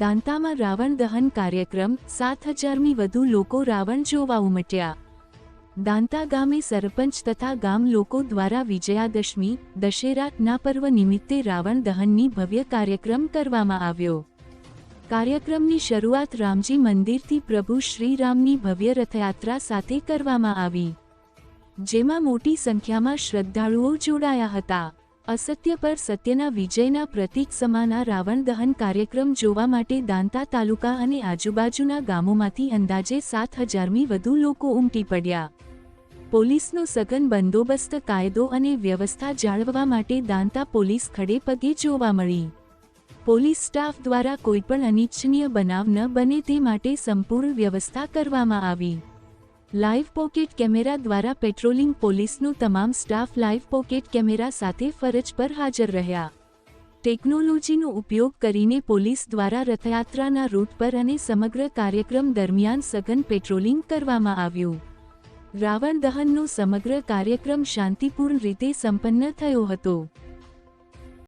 દાંતામાં રાવણ દહન કાર્યક્રમ સાત હજારમી વધુ લોકો રાવણ જોવા ઉમટ્યા. દાંતા ગામે સરપંચ તથા ગામ લોકો દ્વારા વિજયાદશમી દશેરાના પર્વ નિમિત્તે રાવણ દહનની ભવ્ય કાર્યક્રમ કરવામાં આવ્યો. કાર્યક્રમની શરૂઆત રામજી મંદિરથી પ્રભુ શ્રીરામની ભવ્ય રથયાત્રા સાથે કરવામાં આવી. જેમાં મોટી સંખ્યામાં શ્રદ્ધાળુઓ જોડાયા હતા. અસત્ય પર સત્યના વિજયના પ્રતીક સમાના રાવણ દહન કાર્યક્રમ જોવા માટે દાંતા તાલુકા અને આજુબાજુના ગામોમાંથી અંદાજે સાત હજારમી વધુ લોકો ઉમટી પડ્યા. પોલીસનો સઘન બંદોબસ્ત કાયદો અને વ્યવસ્થા જાળવવા માટે દાંતા પોલીસ ખડે પગે જોવા મળી. પોલીસ સ્ટાફ દ્વારા કોઈપણ અનિચ્છનીય બનાવ ન બને તે માટે સંપૂર્ણ વ્યવસ્થા કરવામાં આવી. લાઇવ પોકેટ કેમેરા દ્વારા પેટ્રોલિંગ પોલીસનું તમામ સ્ટાફ લાઇવ પોકેટ કેમેરા સાથે ફરજ પર હાજર રહ્યા. ટેકનોલોજીનો ઉપયોગ કરીને પોલીસ દ્વારા રથયાત્રાના રૂટ પર અને સમગ્ર કાર્યક્રમ દરમિયાન સઘન પેટ્રોલિંગ કરવામાં આવ્યું. રાવણ દહનનો સમગ્ર કાર્યક્રમ શાંતિપૂર્ણ રીતે સંપન્ન થયો હતો.